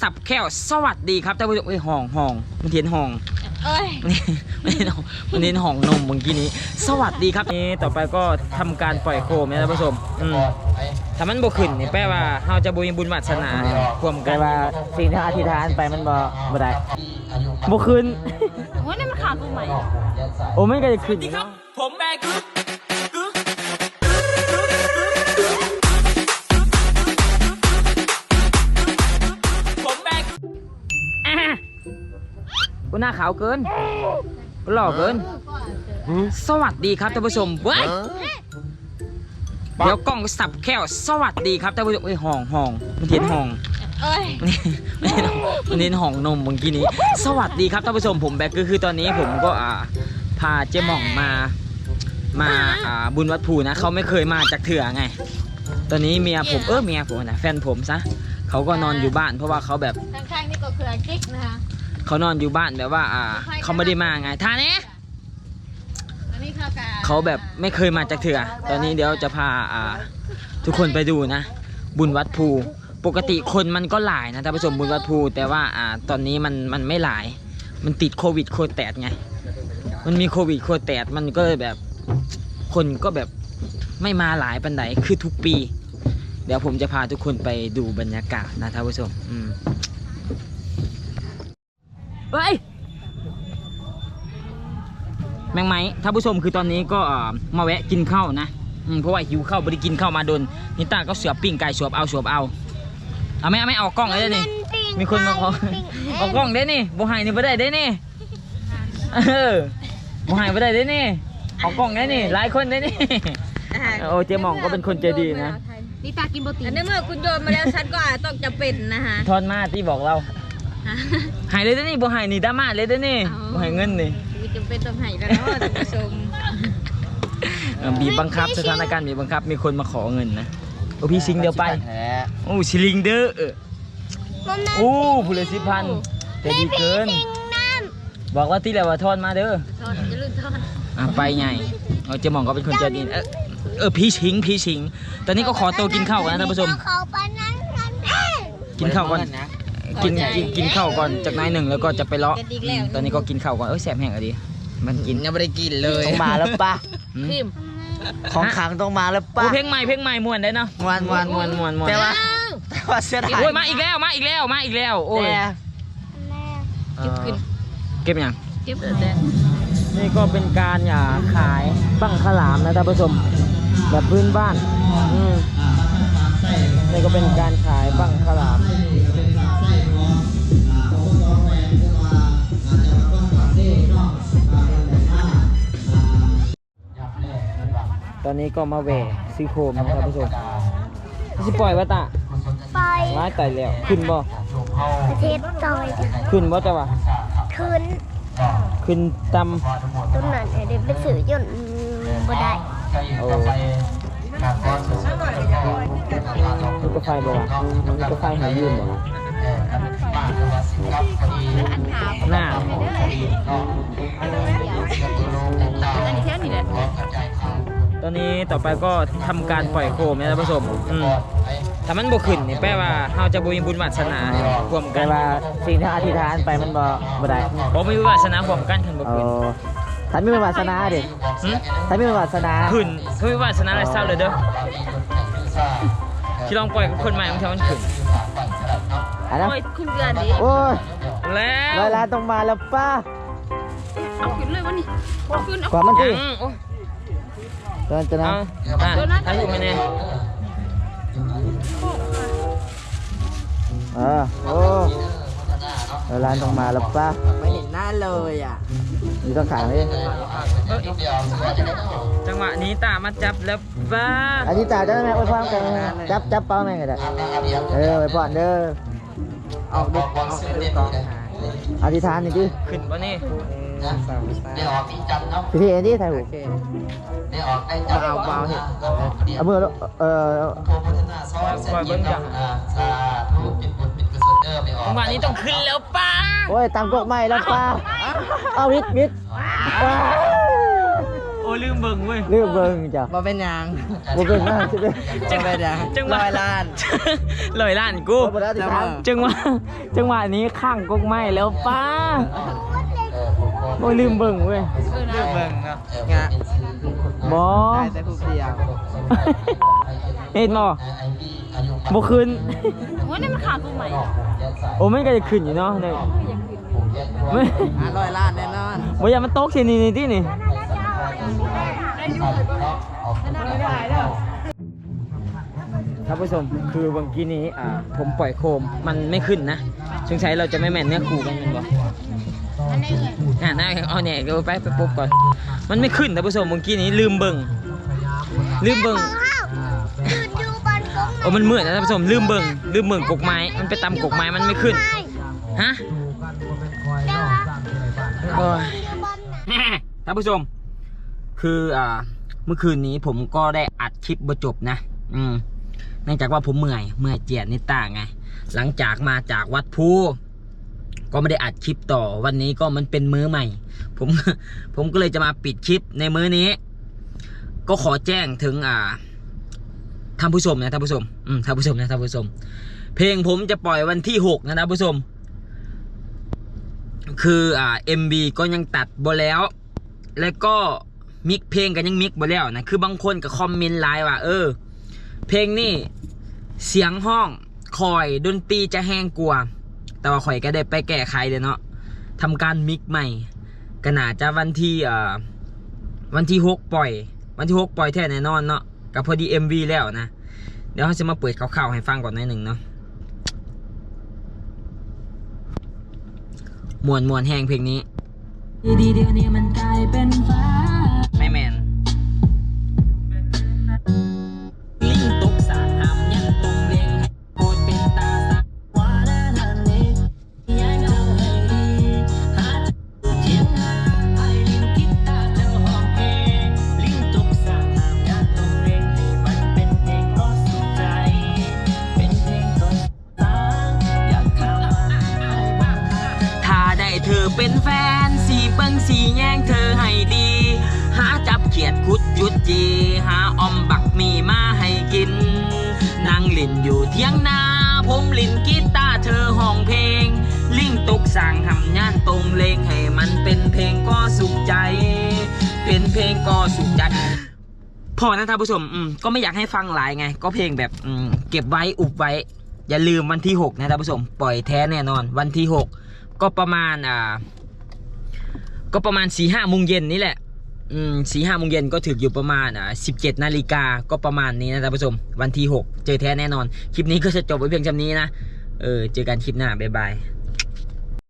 สับแก้วสวัสดีครับท่านผู้ชมเอ้ยห้องห้องมันเทียนห้องเอ้ยมันเทียนห้องมันเทียนห้องนมเมื่อกี้นี้ สวัสดีครับนี่ต่อไปก็ทำการปล่อยโคมนะท่านผู้ชมอืมถ้ามันบ่ขึ้นนี่แปลว่าเราจะบ่มีบุญวาสนาร่วมกัแต่นว่าสิ่งที่อธิษฐานไปมันบ่บ่ได้บ่ขึ้น โอ้ยนี่มันขาดตรงไหนโอ้มันก็จะขึ้นอยู่ครับเนาะ ผมแบกึ๊กกึ๊ กูหน้าขาวเกินกูหล่อเกิน สวัสดีครับท่านผู้ชมเว้ยเดี๋ยวกล้องสับแก้วสวัสดีครับท่านผู้ชมเอ้ยห้องห้องมันเทียนห้องเอ้ยมันเทียนมันเทียนห้องนมเมื่อกี้นี้ สวัสดีครับท่านผู้ชมผมแบกก็คือตอนนี้ผมก็อ่าพาเจ๊หม่องมามาอ่าบุญวัดภูนะเขาไม่เคยมาจากเถื่อไง ตอนนี้เมียผมเออเมียผมนะแฟนผมซะเขาก็นอนอยู่บ้านเพราะว่าเขาแบบข้างๆนี่ก็คือกิ๊กนะคะ เขานอนอยู่บ้านแบบว่า อ่า เขาไม่ได้มาไงท่านี้อันนี้ข้าวกาเขาแบบไม่เคยมาจากเถื่อ ตอนนี้เดี๋ยวจะพาอ่า ทุกคนไปดูนะ บุญวัดภู ปกติคนมันก็หลายนะท่านผู้ชมบุญวัดภู แต่ว่าอ่า ตอนนี้มันมันไม่หลาย มันติดโควิดโคแตดไง มันมีโควิดโคแตดมันก็เลยแบบ คนก็แบบไม่มาหลายปันไดคือทุกปี เดี๋ยวผมจะพาทุกคนไปดูบรรยากาศนะท่านผู้ชม อืม เฮ้ยแมงไหมท่านผู้ชมคือตอนนี้ก็เอ่อมาแวะกินข้าวนะอืมเพราะว่าหิวข้าวไม่ได้กินข้าวมาโดนนิต้าก็เสือปิ้งไก่สวบเอาสวบเอาเอาไหม่เอาไหม่เอากล้องเลยเด้อนี่มีคนมาขอเอากล้องได้นี่บ่ให้นี่บ่ได้ได้นี่เออบ่ให้บ่ได้ได้นี่เอากล้องได้นี่หลายคนได้นี่โอ้เจ๊หมองก็เป็นคนใจดีนะนี่ตากินโปรตีนในเมื่อคุณโยนมาแล้วฉันก็อาจต้องจะเป็นนะคะทอนมาที่บอกเราใหายเลยได้อนี่บ่ให้นี่ดราม่าเลยได้อนี่เอาบ่ให้เงินนี่ชีวิตจำเป็นต้องให้แล้วเนาะท่านผู้ชมเออบีบบังคับสถานการณ์บีบบังคับมีคนมาขอเงินนะโอ้พี่ซิงเดียวไปโอ้ชิลิงเด้อเออโอ้ผู้เลยสิพันใจดีเกินบอกว่าที่แล้วว่าทอนมาเด้อทอดจะลื่นทอดอะไปไงเอาเจะมองก็เป็นคนใจดีเออเออพี่ชิงพี่ชิง ตอนนี้ก็ขอตัวกินข้าวกันนะท่านผู้ชมเขาปานนั้น กันแม่กินข้าวก่อนกินกินกินข้าวก่อนจากนายหนึ่งแล้วก็จะไปเลาะอืมตอนนี้ก็กินข้าวก่อนเอ้ยแสบแห้งอะดิมันกินยังไม่ได้กินเลยต้องมาแล้วปะอืมพิมพ์ของขลังต้องมาแล้วปะโอ้เพลงใหม่เพลงใหม่ม่วนได้เนาะมวนมวนม่วนม่วนม่วนแต่ว่าแต่ว่าเสียดายโอ้ยมาอีกแล้วมาอีกแล้วมาอีกแล้วโอ้ยแต่เอ่อเก็บยัง เก็บแต่นี่ก็เป็นการอ่าขายบั้งขลามนะท่านผู้ชมแบบพื้นบ้านอืมนี่ก็เป็นการขายบั้งขลาม นนี้ก็มาแหวซื้อโคมนะท่านผู้ชมสิปล่อยวะตะไปร้ายไต่แล้วขึ้นบ่ประเทศจอยจะขึ้นบ่จ้ะวะคืนขึ้นตต้นนั้นเดี๋ยวไปสื่อยนต์บ่ได้ำโอ้นี่ก็ไฟบ่วะนี่ก็ไฟหายืมบ่หน้าอันนี้แค่นี้แหละต อนนี้ต่อไปก็ทำการปล่อยโคมนะท่านผู้ชมอืมถ้ามันบ่ขึ้นนี่แปลว่าเราจะบ่มีบุญวาสนาร่วมกัแต่นว่าสิ่งที่อธิษฐานไปมันบ่บ่ได้บ่มีบุญวาสนาร่วมกันคันบ่โอ้ขึ้นถ้ามีวาสนาดิหึถ้ามีวาสนาขึ้นถ้ามีวาสนาแล้วเศร้าเลยเด้อที่ลองปล่อยกับคนใหม่มันทำมันขึ้นอันนั้นโอ้ยคุณเดือนดิโอ้ยแล้วร้อยล้านต้องมาแล้วป้าเอาขึ้นเลยวันนี้เอาขึ้นเอากว่ามันยัที่งโอ้ย ตอนจะนะเอาอะถ่ายรูปให้แน่เออโอ้ร้อยล้านต้องมาแล้วป้าไม่เห็นหน้าเลยอะอยู่ต้องขางนี่เอ้ยจังหวะนี้ตามาจับแล้วบ้าอธิษฐานได้ไหมอวยพรกันจับจับเป้าแม่งก็ได้เอออวยพรเด้อออกดูออกดูกอง อธิษฐานนี่ดิขึ้นปะนี่สามสามพี่พี่เอ็นดี้ถ่ายหูโอเคมาเอาเบาเห็นเอามือแล้วเออปล่อยเบิ้งจังจังหวะนี้ต้องขึ้นแล้วป้าโอ้ยตามกฎใหม่แล้วป้าเอาวิทย์วิทย์ว้าวโอ้ ลืมเบิ่งเว้ยลืมเบิ่งจ้ะบ่เป็นหยังบ่เป็นหน้าใช่ไหมจังเป็นหยังจังหวะ ร้อยล้าน ลอยล้านกู บ่ได้ติดตามจังหวะจังหวะนี้ข้างกกไม้แล้วป้าโอ้ยลืมเบิ่งเว้ยเรื่องเบิ่งเนาะงะบอได้แต่ผู้เดียวเห็นบ่บ่ขึ้น โอ้ยนี่มันขาดกูใหม่โอ้ไม่ก็จะขึ้นอยู่เนาะเนี่ยไม่หาร้อยล้านแน่นอนบ่อย่ามันตกสินี่นี่ที่นี่ ท่านผู้ชมคือเมื่อกี้นี้อ่าผมปล่อยโคมมันไม่ขึ้นนะสงสัยเราจะไม่แม่นเนื้อคู่กันแมันบ่อันนี้เลยอ่าน่าเอาเนี่ยเดี๋ยวไปไปปุ๊บก่อน มันไม่ขึ้นท่านผู้ชมเมื่อกี้นี้ลืมเบิ่งลืมเบิ่งหยุดอยู่บนกงโอ้มันมืดนะท่านผู้ชมลืมเบิ่งลืมเบิ่งกกไม้ มันไปตำกกไม้มันไม่ขึ้น ฮะเดี๋ยวอะโอ้ยอยู่บนน่ะท่านผู้ชม คืออ่าเมื่อคืนนี้ผมก็ได้อัดคลิปบจบนะ อืมเนื่องจากว่าผมเมื่อยเมื่อยเจียดนิต้าไง หลังจากมาจากวัดภูก็ไม่ได้อัดคลิปต่อวันนี้ก็มันเป็นมื้อใหม่ ผมผมก็เลยจะมาปิดคลิปในมื้อนี้ ก็ขอแจ้งถึงอ่าท่านผู้ชมนะท่านผู้ชมอืมท่านผู้ชมนะท่านผู้ชม เพลงผมจะปล่อยวันที่หกนะท่านผู้ชม คืออ่า MB ก็ยังตัดบ่แล้ว แล้วก็ มิกเพลงกันยังมิกบ่แล้วนะคือบางคนก็คอมเมนต์ไลน์ว่าเออ เพลงนี่เสียงห้องคอยดนตรีจะแห้งกว่าแต่ว่าข่อยก็ได้ไปแก้ไขเลยเนาะทำการมิกใหม่ก็น่าจะวันที่อ่าวันที่หกปล่อย วันที่หกปล่อยแท้แน่นอนเนาะกับพอดี MV แล้วนะ เดี๋ยวเขาจะมาเปิดคร่าวๆให้ฟังก่อนหน่อยหนึ่งเนาะมวนมวนแห้งเพลงนี้ ดีเดียวนี้มันกลายเป็นฟ้า ไม่แมนลิงตกสาหามยันตรงเลงโคตรเป็นตาสักว่าแล้วทันนี้ยังเอาให้ดีหาจุดเทียงหาไอลิงคิดตาเจ้าห้องเพลงลิงตกสาหามยันตรงเลงให้มันเป็นเพลงก็สุขใจ เป็นเพลงก็ตางอยากทำให้บ้างถ้าได้เธอเป็นแฟนสีเปิงสีแย่งเธอให้ดี ขียดคุดจุดจี หาอมบักมีมาให้กินนั่งล่นอยู่เที่ยงนา ผมลินกีตาร์เธอห้องเพลง ลิงตกสั่งหำย่านตรงเลงให้มันเป็นเพลงก็สุขใจ เป็นเพลงก็สุขใจพอนะท่านผู้ชมอืมก็ไม่อยากให้ฟังหลายไง ก็เพลงแบบอืมเก็บไว้อุบไว้ อย่าลืมวันที่ 6 นะท่านผู้ชม ปล่อยแท้แน่นอน วันที่ 6 ก็ประมาณอ่าก็ประมาณสี่ห้าโมงเย็นนี่แหละ สี่ห้าโมงเย็นก็ถึงอยู่ประมาณอะสิบเจ็ดนาฬิกาก็ประมาณนี้นะท่านผู้ชม วันที่6เจอแท้แน่นอน คลิปนี้ก็จะจบไว้เพียงจำนี้นะ เออ เจอกันคลิปหน้า บ๊ายบาย